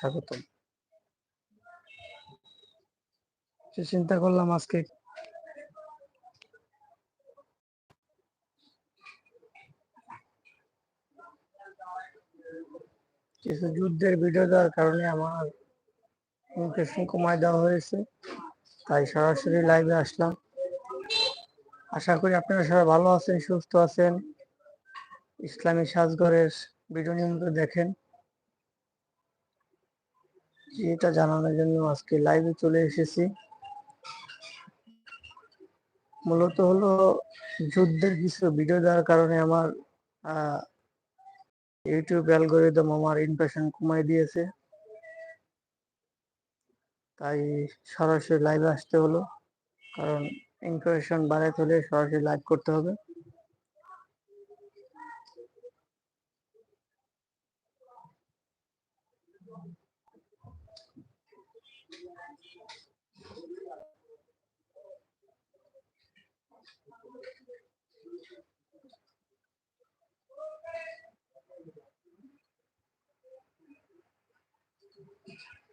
স্বাগতম। চিন্তা করলাম আজকে কিছু যুদ্ধের ভিডিও দেওয়ার কারণে আমার ইমপ্রেশন কমায় দেওয়া হয়েছে। তাই সরাসরি লাইভে আসলাম। আশা করি আপনারা সবাই ভালো আছেন, সুস্থ আছেন। ইসলামী সাজঘরের ভিডিও নিয়মিত দেখেন। এটা জানানোর জন্য আজকে লাইভে চলে এসেছি। মূলত হলো যুদ্ধের কিছু ভিডিও দেওয়ার কারণে আমার ইউটিউব অ্যালগোরিদম আমার ইনফেকশন কমাই দিয়েছে। তাই সরাসরি লাইভে আসতে হলো, কারণ ইনফরমেশন বাড়াতে হলে সরাসরি লাইভ করতে হবে। Thank you.